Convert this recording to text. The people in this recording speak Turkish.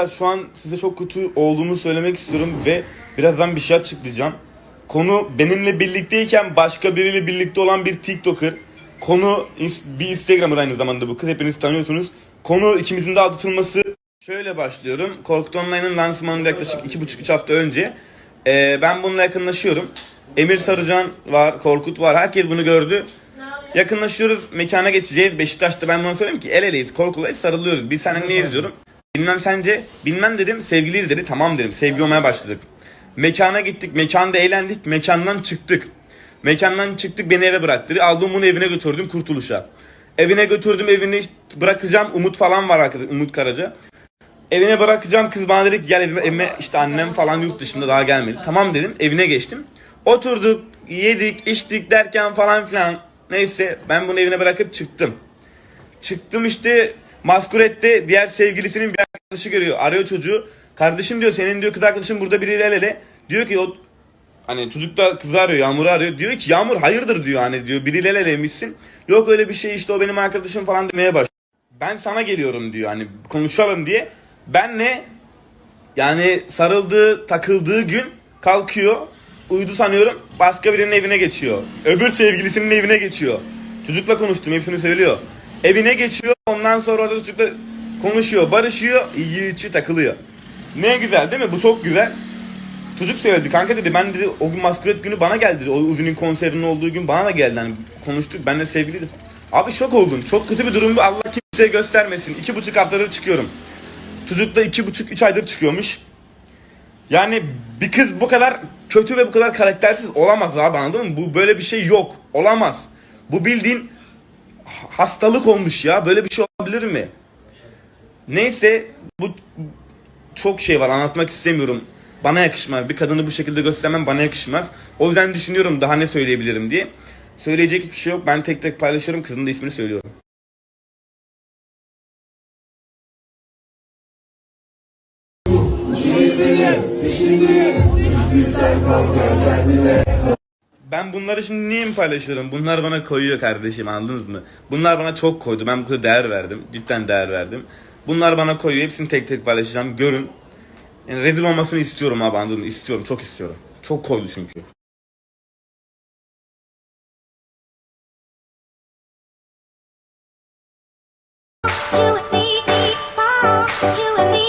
Arkadaşlar şu an size çok kötü olduğumu söylemek istiyorum ve birazdan bir şey açıklayacağım. Konu benimle birlikteyken başka biriyle birlikte olan bir TikToker. Konu bir Instagramer aynı zamanda bu kız hepiniz tanıyorsunuz. Konu ikimizin de aldatılması. Şöyle başlıyorum. Korkut Online'ın lansmanında yaklaşık 2,5-3 hafta önce. Ee, ben bununla yakınlaşıyorum. Emir Sarıcan var, Korkut var. Herkes bunu gördü. Yakınlaşıyoruz, mekana geçeceğiz. Beşiktaş'ta ben buna söyleyeyim ki el eleyiz, korkulayız, sarılıyoruz. Biz seninle ne izliyorum? Bilmem sence, bilmem dedim, sevgiliyiz dedi. Tamam dedim, sevgi olmaya başladık. Mekana gittik, mekanda eğlendik, mekandan çıktık. Mekandan çıktık, beni eve bıraktı. Aldım bunu evine götürdüm Kurtuluş'a. Evine götürdüm, evini bırakacağım. Umut falan var arkadaş, Umut Karaca. Evine bırakacağım kız bana dedi ki gel evime, evime işte annem falan yurt dışında daha gelmedi. Tamam dedim evine geçtim. Oturduk yedik içtik derken falan filan. Neyse ben bunu evine bırakıp çıktım. Çıktım işte Maskuret'te diğer sevgilisinin bir arkadaşı görüyor. Arıyor çocuğu. Kardeşim diyor senin diyor kız arkadaşın burada biriyle el ele. Diyor ki o hani çocuk da kızı arıyor Yağmur'u arıyor. Diyor ki Yağmur hayırdır diyor hani diyor biriyle el eleymişsin. Yok öyle bir şey işte o benim arkadaşım falan demeye başlıyor. Ben sana geliyorum diyor hani konuşalım diye. Ben ne yani sarıldığı, takıldığı gün kalkıyor. Uyudu sanıyorum. Başka birinin evine geçiyor. Öbür sevgilisinin evine geçiyor. Çocukla konuştum hepsini söylüyor. Evine geçiyor. Ondan sonra orada çocukla konuşuyor, barışıyor, iyi içi takılıyor. Ne güzel değil mi? Bu çok güzel. Çocuk söyledi kanka dedi ben dedi o gün maskuret günü bana geldi dedi. O Uzi'nin konserinin olduğu gün bana da geldi. Hani konuştuk benimle sevgiliydi. Abi şok oldum. Çok kötü bir durum. Allah kimseye göstermesin. İki buçuk haftadır çıkıyorum. Çocuk da iki buçuk üç aydır çıkıyormuş. Yani bir kız bu kadar kötü ve bu kadar karaktersiz olamaz abi anladın mı? Bu böyle bir şey yok. Olamaz. Bu bildiğin hastalık olmuş ya. Böyle bir şey olabilir mi? Neyse bu çok şey var anlatmak istemiyorum. Bana yakışmaz. Bir kadını bu şekilde göstermem bana yakışmaz. O yüzden düşünüyorum daha ne söyleyebilirim diye. Söyleyecek hiçbir şey yok. Ben tek tek paylaşıyorum. Kızın da ismini söylüyorum. Ben bunları şimdi niye mi paylaşıyorum? Bunlar bana koyuyor kardeşim anladınız mı? Bunlar bana çok koydu. Ben bu kadar değer verdim. Cidden değer verdim. Bunlar bana koyuyor. Hepsini tek tek paylaşacağım. Görün. Yani rezil olmasını istiyorum abi anladın mı? İstiyorum. Çok istiyorum. Çok koydu çünkü. You me, me, oh, you me.